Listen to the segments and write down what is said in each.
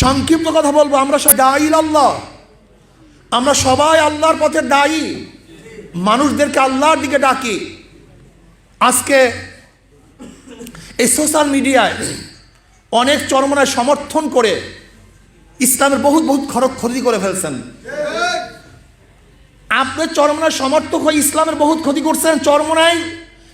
সংক্ষিপ্ত কথা বলব আমরা সবাই দায়ী আল্লাহ। আমরা সবাই আল্লাহর পথে দায়ী। মানুষদেরকে আল্লাহর দিকে ডাকি। আজকে এই সোশ্যাল মিডিয়ায় অনেক চরমনায় সমর্থন করে ইসলামের বহুত বহুত খরচ ক্ষতি করে ফেলছেন। আপনি চরমনায় সমর্থক হয়ে ইসলামের বহুত ক্ষতি করছেন চরমনায়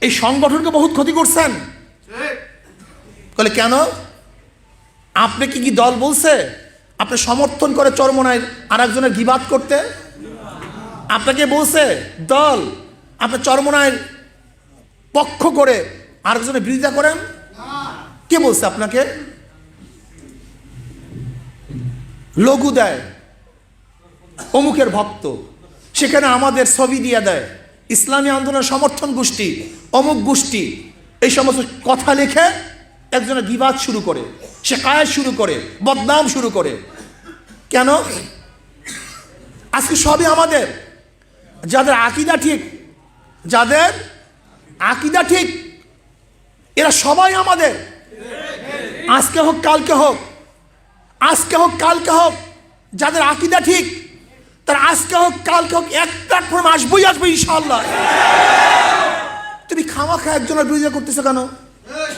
এই সংগঠনকে বহুত ক্ষতি করছেন। বলে কেন? আপনি কি কি দল বলছে? আপনি সমর্থন করে চরমনায় আর একজনের গিবাদ করতে? আপনাকে বলছে, দল, আপনি চরমনায় পক্ষ করে আরেকজনের বিরোধিতা করেন? কে বলছে আপনাকে? লঘু দেয়, অমুকের ভক্ত। সেখানে আমাদের ছবি দিয়ে দেয়, ইসলামী আন্দোলনের সমর্থন গোষ্ঠী, অমুক গোষ্ঠী। এই সমস্ত কথা লিখে একজনের বিবাদ শুরু করে। কায় শুরু করে, বদনাম শুরু করে। কেন? আজকে সবই আমাদের। যাদের আকিদা ঠিক, যাদের আকিদা ঠিক, এরা সবাই আমাদের। আজকে হোক, কালকে হোক, আজকে হোক, কালকে হোক, যাদের আকিদা ঠিক, তার আজকে হোক, কালকে হোক, এক প্ল্যাটফর্ম আসবোই আসবে ইনশাল্লাহ তুমি খামাখা একজনের বিরোধিতা করতেছো কেন?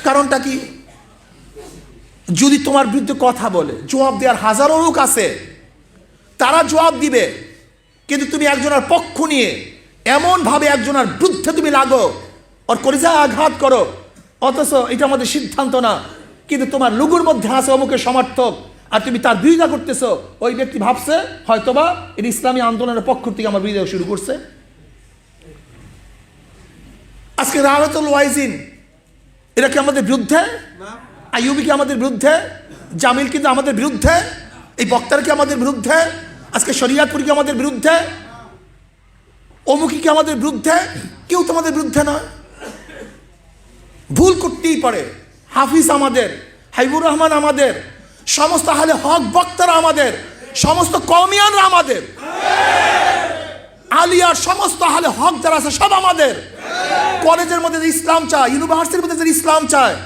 কারণটা কি? যদি তোমার বিরুদ্ধে কথা বলে, জবাব দেওয়ার হাজারো লোক আছে, তারা জবাব দিবে। কিন্তু তুমি একজনের পক্ষ নিয়ে এমনভাবে একজনের বিরুদ্ধে তুমি লাগো, ওর কলিজা আঘাত করো। অথচ এটা আমাদের সিদ্ধান্ত না। কিন্তু তোমার লুগুর মধ্যে আছে অমুকের সমর্থক, আর তুমি তার বিরোধিতা করতেছো। ওই ব্যক্তি ভাবছে, হয়তোবা এর ইসলামী আন্দোলনের পক্ষ থেকে আমার বিরোধিতা শুরু করছে। আজকে রাহতুল ওয়াইজিন এটা কি আমাদের বিরুদ্ধে? আইয়ুবি কি আমাদের বিরুদ্ধে? জামিল কিন্তু আমাদের বিরুদ্ধে? এই বক্তার কি আমাদের বিরুদ্ধে? আজকে শরিয়াতপুর কি আমাদের বিরুদ্ধে? অমুকি কি আমাদের বিরুদ্ধে? কেউ তো আমাদের বিরুদ্ধে নয়। ভুল করতেই পারে। হাফিজ আমাদের হাইবুর রহমান আমাদের, সমস্ত হালে হক বক্তারা আমাদের, সমস্ত কমিয়ানরা আমাদের। আলিয়ার সমস্ত হালে হক যারা আছে, সব আমাদের। কলেজের মধ্যে যে ইসলাম চায়, ইউনিভার্সিটির মধ্যে যে ইসলাম চায়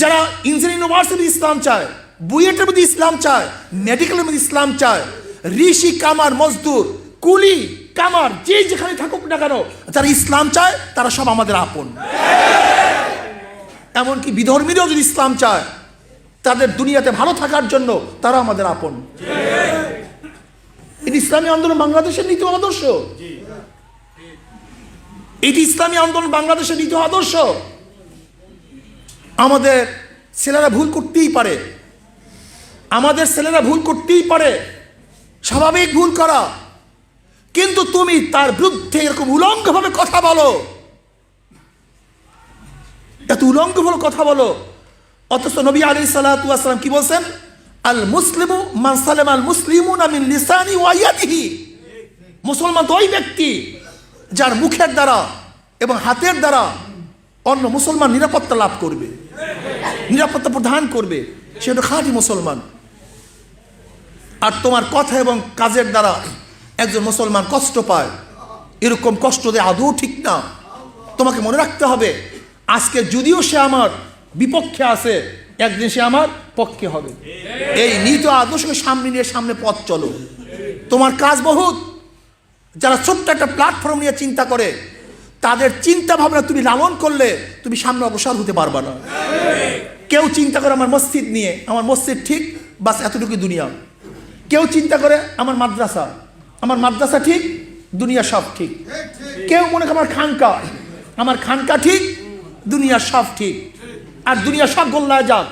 যারা ইঞ্জিনিয়ারিং ইউনিভার্সিটি ইসলাম চায় বুয়েটের মধ্যে ইসলাম চায় মেডিকেলের মধ্যে ইসলাম চায় ঋষি কামার মজদুর কুলি কামার যে যেখানে থাকুক না কেন যারা ইসলাম চায় তারা সব আমাদের আপন। এমনকি বিধর্মীরাও যদি ইসলাম চায় তাদের দুনিয়াতে ভালো থাকার জন্য তারা আমাদের আপন। এটি ইসলামী আন্দোলন বাংলাদেশের নীতি আদর্শ। এটি ইসলামী আন্দোলন বাংলাদেশের নীতি আদর্শ। আমাদের ছেলেরা ভুল করতেই পারে। আমাদের ছেলেরা ভুল করতেই পারে। স্বাভাবিক ভুল করা। কিন্তু তুমি তার বিরুদ্ধে এরকম উলঙ্গভাবে কথা বলো। এত উলঙ্গ উলঙ্গভাবে কথা বলো। অথচ নবী আলী সাল্লাম কি বলছেন? আল মুসলিম মান সালেম আল ওয়াইয়াদিহি মুসলমান তো ওই ব্যক্তি যার মুখের দ্বারা এবং হাতের দ্বারা অন্য মুসলমান নিরাপত্তা লাভ করবে। নিরাপত্তা প্রদান করবে, সে হলো খাঁটি মুসলমান। আর তোমার কথা এবং কাজের দ্বারা একজন মুসলমান কষ্ট পায়, এরকম কষ্ট দেয় আদৌ ঠিক না। তোমাকে মনে রাখতে হবে, আজকে যদিও সে আমার বিপক্ষে আছে, একদিন সে আমার পক্ষে হবে। এই নীত আদর্শকে সামনে নিয়ে সামনে পথ চলো। তোমার কাজ বহুত। যারা ছোট্ট একটা প্ল্যাটফর্ম নিয়ে চিন্তা করে, তাদের চিন্তা ভাবনা তুমি লালন করলে তুমি সামনে অবসর হতে পারবা না। কেউ চিন্তা করে আমার মসজিদ নিয়ে, আমার মসজিদ ঠিক, বাস এতটুকু দুনিয়া। কেউ চিন্তা করে আমার মাদ্রাসা আমার মাদ্রাসা ঠিক, দুনিয়া সব ঠিক। কেউ মনে করে আমার খানকা আমার খানকা ঠিক, দুনিয়া সব ঠিক। আর দুনিয়া সব গোল্লায় যাক,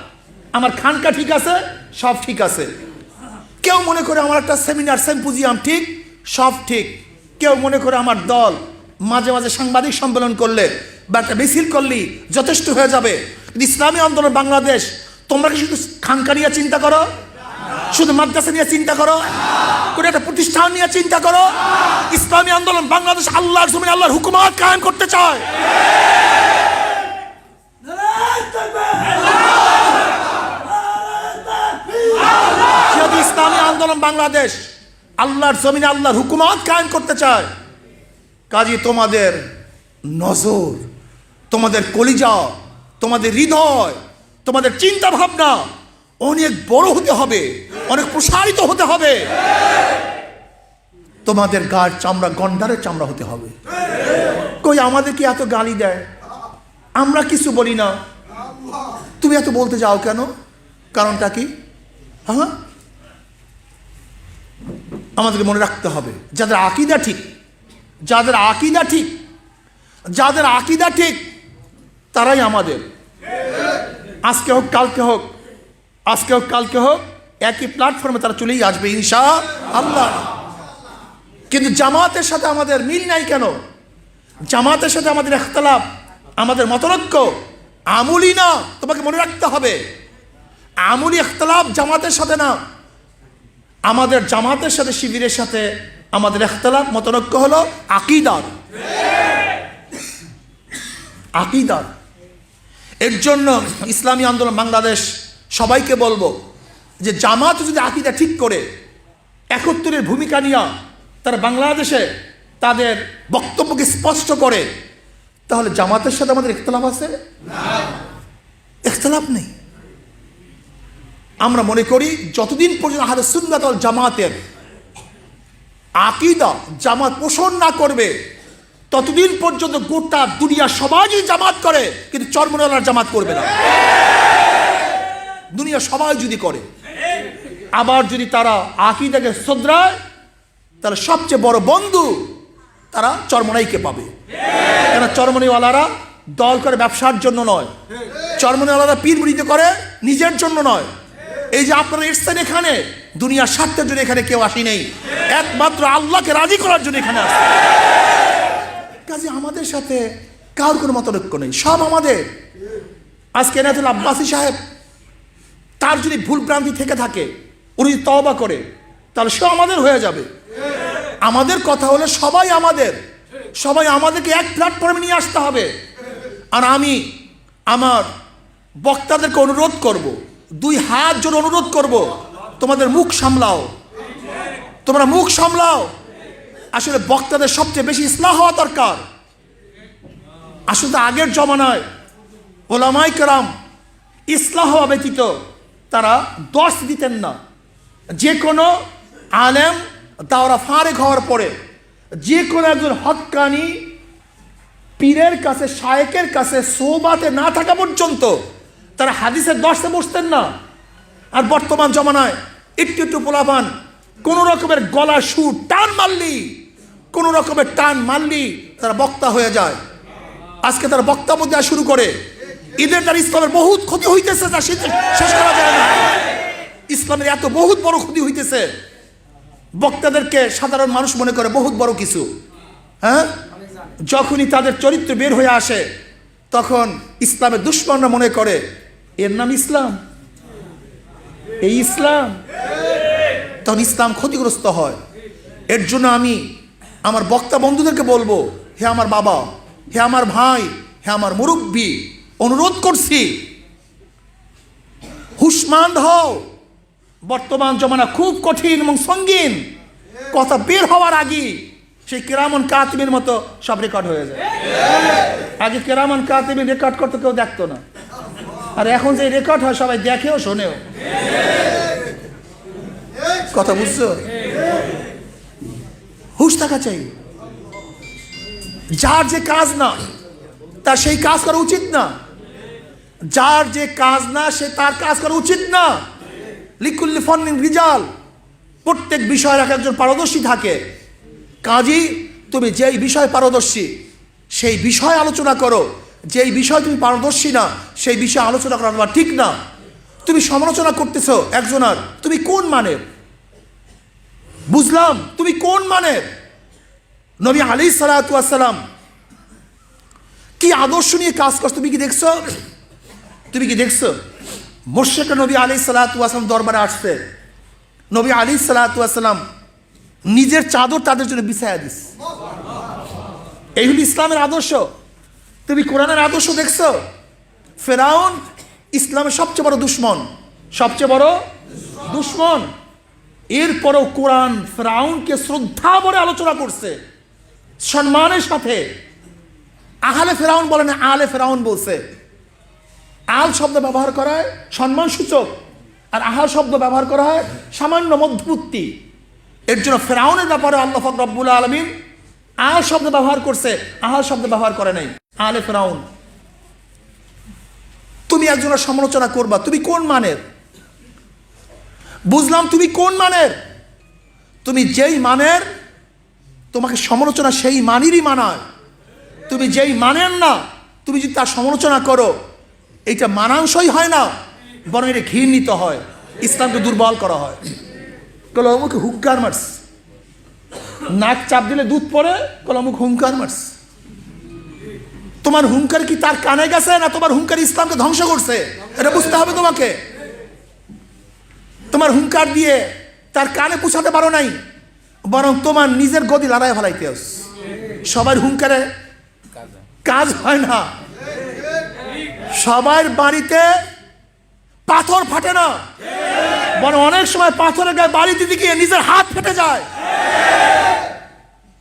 আমার খানকা ঠিক আছে, সব ঠিক আছে। কেউ মনে করে আমার একটা সেমিনার সেম্পুজিয়াম ঠিক, সব ঠিক। কেউ মনে করে আমার দল মাঝে মাঝে সাংবাদিক সম্মেলন করলে বা একটা মিছিল করলি, যথেষ্ট হয়ে যাবে। কিন্তু ইসলামী আন্দোলন বাংলাদেশ, তোমরা কি শুধু খানকা নিয়ে চিন্তা করো? শুধু মাদ্রাসা নিয়ে চিন্তা করো? কোনো একটা প্রতিষ্ঠান নিয়ে চিন্তা করো? ইসলামী আন্দোলন বাংলাদেশ আল্লাহর জমিন আল্লাহর হুকুমাত কায়েম করতে চায়। ইসলামী আন্দোলন বাংলাদেশ আল্লাহর জমিনে আল্লাহর হুকুমাত কায়েম করতে চায়, কাজী তোমাদের নজর, তোমাদের কলিজা তোমাদের হৃদয়, তোমাদের চিন্তা ভাবনা অনেক বড় হতে হবে, অনেক প্রসারিত হতে হবে। তোমাদের গার চামড়া গন্ডারের চামড়া হতে হবে। কই আমাদেরকে এত গালি দেয়? আমরা কিছু বলি না। তুমি এত বলতে যাও কেন? কারণটা কি? হ্যাঁ? আমাদেরকে মনে রাখতে হবে, যাদের আকিদা ঠিক, যাদের আকিদা ঠিক, যাদের আকিদা ঠিক তারাই আমাদের। আজকে হোক, কালকে হোক, আজকে হোক, কালকে হোক, একই প্ল্যাটফর্মে তারা চলেই আসবে ইনশা আল্লাহ কিন্তু জামাতের সাথে আমাদের মিল নাই কেন? জামাতের সাথে আমাদের এখতলাফ আমাদের মতরক্য আমুলি না, তোমাকে মনে রাখতে হবে। আমুলি এখতলাফ জামাতের সাথে না। আমাদের জামাতের সাথে, শিবিরের সাথে আমাদের এখতলাফ মতনৈক্য হলো আকিদার। আকিদার। এর জন্য ইসলামী আন্দোলন বাংলাদেশ সবাইকে বলব যে জামাত যদি আকিদা ঠিক করে একত্তরের ভূমিকা নিয়ে তারা বাংলাদেশে তাদের বক্তব্যকে স্পষ্ট করে, তাহলে জামাতের সাথে আমাদের ইখতলাফ আছে? ইখতলাফ নেই। আমরা মনে করি যতদিন পর্যন্ত সুন্নাত ওয়াল জামাতের আকিদা জামাত পোষণ না করবে ততদিন পর্যন্ত গোটা দুনিয়া সবাই যদি জামাত করে, কিন্তু চর্মনালার জামাত করবে না। দুনিয়া সবাই যদি করে, আবার যদি তারা আঁকি আকিদাকে শ্রদ্ধায় তাহলে সবচেয়ে বড় বন্ধু তারা চর্মনাইকে পাবে। কেন চর্মনাইওয়ালারা দল করে ব্যবসার জন্য নয়, চর্মনাইওয়ালারা পীর মুড়িতে করে নিজের জন্য নয়। এই যে আপনারা এসছেন এখানে, দুনিয়ার স্বার্থের জন্য এখানে কেউ আসি নেই একমাত্র আল্লাহকে রাজি করার জন্য এখানে আসে কাজে আমাদের সাথে কার কোনো মতনৈক্য নেই, সব আমাদের। আজকে এনায়তুল আব্বাসী সাহেব তার যদি ভুল ভ্রান্তি থেকে থাকে, উনি তওবা করে, তাহলে সে আমাদের হয়ে যাবে। আমাদের কথা হলে সবাই আমাদের। সবাই আমাদেরকে এক প্ল্যাটফর্মে নিয়ে আসতে হবে। আর আমি আমার বক্তাদেরকে অনুরোধ করব, দুই হাত জোর অনুরোধ করব, তোমাদের মুখ সামলাও। তোমরা মুখ সামলাও। আসলে বক্তাদের সবচেয়ে বেশি ইসলাম হওয়া দরকার। আসলে আগের জমানায় ওলামাই কেরাম ইসলাম হওয়া ব্যতীত তারা দশ দিতেন না। যে কোনো আলেম দাওরা ফারেক হওয়ার পরে, যে কোনো একজন হক্কানি পীরের কাছে, শায়েকের কাছে সোবাতে না থাকা পর্যন্ত তারা হাদিসের দশে বসতেন না। আর বর্তমান জমানায় একটু একটু পোলাপান, কোনো রকমের গলা সুর, টান মারলি কোনো রকমের টান মারলি তারা বক্তা হয়ে যায়। আজকে তারা বক্তব্য দেওয়া শুরু করে। ঈদের তার ইসলামের বহুত ক্ষতি হইতেছে শেষ করা যায় না। ইসলামের এত বহুত বড় ক্ষতি হইতেছে। বক্তাদেরকে সাধারণ মানুষ মনে করে বহুত বড় কিছু। হ্যাঁ? যখনই তাদের চরিত্র বের হয়ে আসে, তখন ইসলামের দুশ্মনরা মনে করে, এর নাম ইসলাম। এই ইসলাম। তখন ইসলাম ক্ষতিগ্রস্ত হয়। এর জন্য আমি আমার বক্তা বন্ধুদেরকে বলব, হে আমার বাবা, হে আমার ভাই, হে আমার মুরব্বী, অনুরোধ করছি হুসমান্দ হও। বর্তমান জমানা খুব কঠিন এবং সঙ্গীন। কথা বের হওয়ার আগে সেই কেরামন কাতিমের মতো সব রেকর্ড হয়ে যায়। আগে কেরামন কাতিমের রেকর্ড করতে কেউ দেখতো না। আর এখন যে রেকর্ড হয়, সবাই দেখেও, শোনেও। কথা বুঝছ? হুশ থাকা চাই। যার যে কাজ না, তার সেই কাজ করা উচিত না। যার যে কাজ না, সে তার কাজ করা উচিত না। লিকুল্লি ফন্নিন রিজাল। প্রত্যেক বিষয়ের এক একজন পারদর্শী থাকে। কাজী, তুমি যেই বিষয়ে পারদর্শী, সেই বিষয় আলোচনা করো। যেই বিষয় তুমি পারদর্শী না, সেই বিষয়ে আলোচনা করা ঠিক না। তুমি সমালোচনা করতেছো একজনার তুমি কোন মানের? বুঝলাম, তুমি কোন মানের? নবী আলী সালাতাম কি আদর্শ নিয়ে কাজ করছ? তুমি কি দেখছ? তুমি কি দেখছ? মোর্শেক নবী আলী সালাতাম দরবারে আসছে। নবী আলী সালাতাম নিজের চাদর তাদের জন্য বিছায়া দিস। এই হল ইসলামের আদর্শ। তুমি কোরআনের আদর্শ দেখছ? ফেরাউন ইসলামের সবচেয়ে বড় দুশ্মন। সবচেয়ে বড় দুশ্মন। এরপরও কোরআন ফ্রাউনকে শ্রদ্ধা বলে আলোচনা করছে। সম্মানের সাথে আহলে ফেরাউন বলে না আলে ফেরাউন বলছে, আল শব্দ ব্যবহার করায় সম্মান সূচক আর আহার শব্দ ব্যবহার করা হয় সামান্য মধ্যবর্তী এর জন্য ফেরাউনের ব্যাপারে আল্লাহ রব্বুল আলমিন আহার শব্দ ব্যবহার করছে, আহার শব্দ ব্যবহার করে নাই। আলে ফেরাউন, তুমি একজনের সমালোচনা করবা, তুমি কোন মানের? বুঝলাম তুমি কোন মানের? তুমি যেই মানের, তোমাকে সমালোচনা সেই মানেরই মানায়। তুমি যেই মানেন না, তুমি যদি তার সমালোচনা করো, এইটা মানাংশই হয় না, বরং এটা ঘৃণিত হয়, ইসলামকে দুর্বল করা হয়। কল হুঙ্কার মার্স। নাক চাপ দিলে দুধ পড়ে কল অমুক হুঙ্কার মার্স। তোমার হুঙ্কার কি তার কানে গেছে না তোমার হুঙ্কার ইসলামকে ধ্বংস করছে? এটা বুঝতে হবে তোমাকে। তোমার হুঙ্কার দিয়ে তার কানে পুছাতে পারো নাই, বরং তোমার নিজের গদি লড়াই ফেলাইতে। সবার হুঙ্কারে কাজ হয় না। সবার বাড়িতে পাথর ফাটে না। বরং অনেক সময় পাথরের গায়ে বাড়ি দিতে গিয়ে নিজের হাত ফেটে যায়।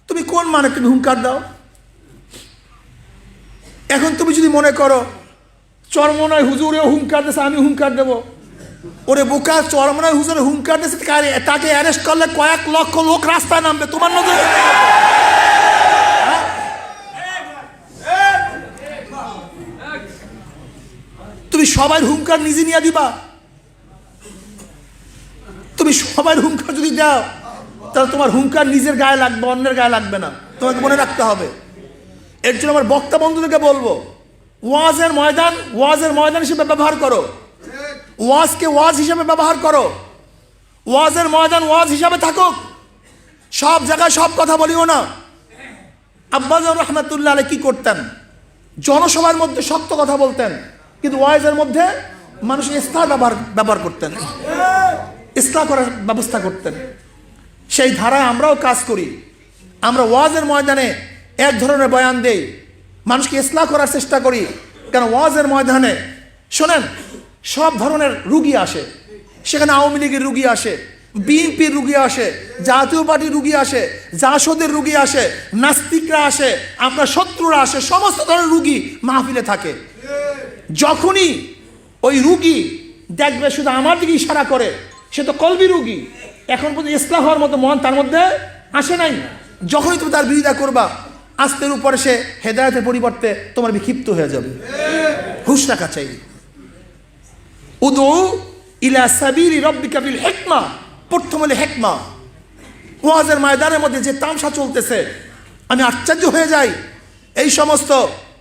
তুমি কোন মানে তুমি হুঙ্কার দাও? এখন তুমি যদি মনে করো চরমনায় হুজুরে হুঙ্কার দিয়েছে আমি হুঙ্কার দেবো। ওরে বোকা চরমনায় হুজুরে হুঙ্কার দিয়েছে তাকে অ্যারেস্ট করলে কয়েক লক্ষ লোক রাস্তায় নামবে। তোমার নজরে? তুমি সবার হুঙ্কার নিজে নিয়ে দিবা? তুমি সবার হুঙ্কার যদি দাও, তাহলে তোমার হুঙ্কার নিজের গায়ে লাগবে, অন্যের গায়ে লাগবে না। তোমাকে মনে রাখতে হবে। এর জন্য আমার বক্তা বন্ধুদেরকে বলব, ওয়াজের ময়দান ওয়াজের ময়দান হিসেবে ব্যবহার করো। ওয়াজকে ওয়াজ হিসাবে ব্যবহার করো। ওয়াজের ময়দান ওয়াজ হিসাবে থাকুক। সব জায়গায় সব কথা বলিও না। আব্বাজ রহমতুল্লাহ আলী কি করতেন? জনসভার মধ্যে শক্ত কথা বলতেন। কিন্তু ওয়াজের মধ্যে মানুষ ইস্তার ব্যবহার ব্যবহার করতেন। ইসলাম করার ব্যবস্থা করতেন। সেই ধারায় আমরাও কাজ করি। আমরা ওয়াজের ময়দানে এক ধরনের বয়ান দেই। মানুষকে ইসলাম করার চেষ্টা করি। কেন ওয়াজের ময়দানে? শোনেন সব ধরনের রুগী আসে। সেখানে আওয়ামী লীগের রুগী আসে, বিএনপির রুগী আসে, জাতীয় পার্টির রুগী আসে, জাসদের রুগী আসে, নাস্তিকরা আসে আপনার শত্রুরা আসে, সমস্ত ধরনের রুগী মাহফিলে থাকে। যখনই ওই রুগী দেখবে শুধু আমার দিকে ইশারা করে, সে তো কলবি রুগী। এখন পর্যন্ত ইসলাম হওয়ার মতো মন তার মধ্যে আসে নাই। যখনই তুমি তার বিরোধিতা করবা, আস্তের উপরে সে হেদায়তের পরিবর্তে তোমার বিক্ষিপ্ত হয়ে যাবে। হুশ রাখা চাই। উদু ইলা সাবিরি রব্বিকা বিল হেকমা। প্রথম হলে হেকমা। ওয়াজের ময়দানের মধ্যে যে তামসা চলতেছে, আমি আশ্চর্য হয়ে যাই। এই সমস্ত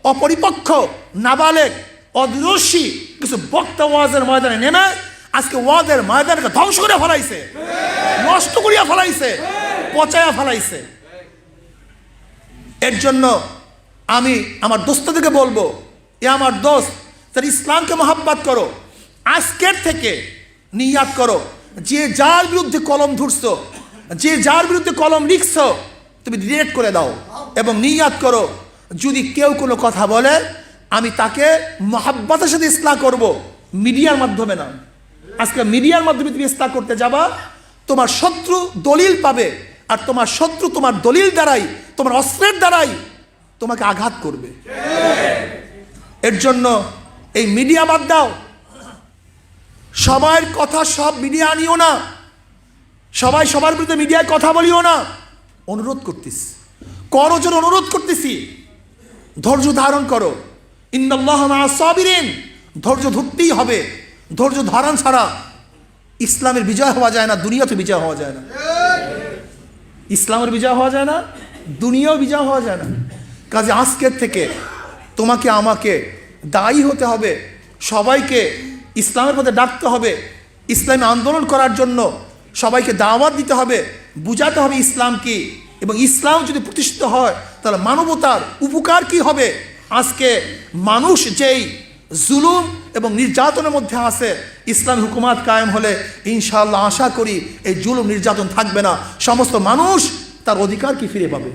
অপরিপক্ষ নাবালেক অদূরদর্শী কিছু বক্তা ওয়াজের ময়দানে নেমে আজকে ওয়াজের ময়দানকে ধ্বংস করে ফেলাইছে। নষ্ট করিয়া ফেলাইছে। পচাইয়া ফেলাইছে। এর জন্য আমি আমার দোস্তদেরকে বলব, এ আমার দোস্ত, তার ইসলামকে মহাব্বাত করো। আজকের থেকে নিয়াত করো। যে যার বিরুদ্ধে কলম ধরছ, যে যার বিরুদ্ধে কলম লিখছ, তুমি ডিলেট করে দাও এবং নিয়াত করো। যদি কেউ কোনো কথা বলে, আমি তাকে মহাব্বতের সাথে ইসলাম করব, মিডিয়ার মাধ্যমে না আজকে মিডিয়ার মাধ্যমে তুমি ইসলাম করতে যাবা, তোমার শত্রু দলিল পাবে, আর তোমার শত্রু তোমার দলিল দ্বারাই, তোমার অস্ত্রের দ্বারাই তোমাকে আঘাত করবে। এর জন্য এই মিডিয়া বাদ দাও সবার কথা সব মিডিয়া আনিও না। সবাই সবার বিরুদ্ধে মিডিয়ায় কথা বলিও না। অনুরোধ করতেছি। করো জন্য অনুরোধ করতেছি। ধৈর্য ধারণ করো। ইন্দাল্লাহ সাবিরিন। ধৈর্য ধরতেই হবে। ধৈর্য ধারণ ছাড়া ইসলামের বিজয় হওয়া যায় না, দুনিয়াতে বিজয় হওয়া যায় না। ইসলামের বিজয় হওয়া যায় না, দুনিয়াও বিজয় হওয়া যায় না। কাজে আজকের থেকে তোমাকে, আমাকে দায়ী হতে হবে। সবাইকে ইসলামের পথে ডাকতে হবে, ইসলামী আন্দোলন করার জন্য সবাইকে দাওয়াত দিতে হবে, বুঝাতে হবে ইসলাম কি এবং ইসলাম যদি প্রতিষ্ঠিত হয়, তাহলে মানবতার উপকার কি হবে? আজকে মানুষ যেই জুলুম এবং নির্যাতনের মধ্যে আছে, ইসলাম হুকুমাত কায়েম হলে ইনশাআল্লাহ আশা করি এই জুলুম, নির্যাতন থাকবে না। সমস্ত মানুষ তার অধিকার কি ফিরে পাবে?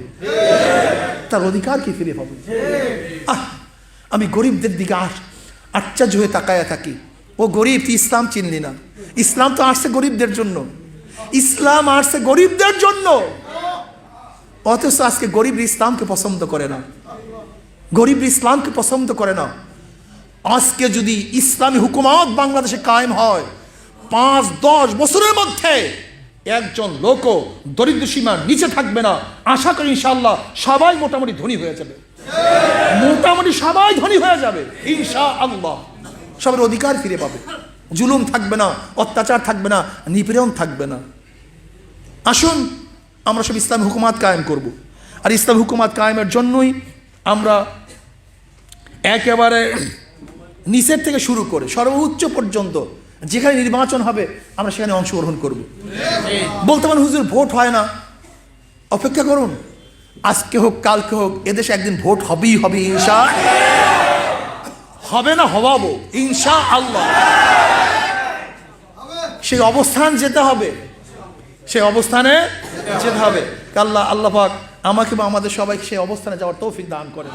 তার অধিকার কি ফিরে পাবে? আহ, আমি গরিবদের দিকে আশ্চর্য হয়ে তাকায়া থাকি। ও গরিব, তুই ইসলাম চিনলি না। ইসলাম তো আসছে গরিবদের জন্য। ইসলাম আসছে গরিবদের জন্য। অথচ আজকে গরিব ইসলামকে পছন্দ করে না। গরিব ইসলামকে পছন্দ করে না। আজকে যদি ইসলামী হুকুমাত বাংলাদেশে কায়েম হয়, পাঁচ, দশ বছরের মধ্যে একজন লোকও দরিদ্র সীমার নিচে থাকবে না। আশা করি ইনশাআল্লাহ সবাই মোটামুটি ধনী হয়ে যাবে। মোটামুটি সবাই ধনী হয়ে যাবে ইনশা আল্লাহ সবার অধিকার ফিরে পাবে। জুলুম থাকবে না, অত্যাচার থাকবে না, নিপীড়ন থাকবে না। আসুন, আমরা সব ইসলাম হুকুমাত কায়েম করব। আর ইসলাম হুকুমাত কায়েমের জন্যই আমরা একেবারে নিচের থেকে শুরু করে সর্বোচ্চ পর্যন্ত যেখানে নির্বাচন হবে, আমরা সেখানে অংশগ্রহণ করব। বলতে পারেন হুজুর, ভোট হয় না। অপেক্ষা করুন। আজকে হোক, কালকে হোক, এদেশে একদিন ভোট হবেই হবে ইনশা হবে না হবাবো। ইনশা আল্লাহ সেই অবস্থান যেতে হবে। সেই অবস্থানে যেতে হবে। আল্লাহ আল্লাহ পাক আমাকে বা আমাদের সবাই সেই অবস্থানে যাওয়ার তৌফিক দান করেন।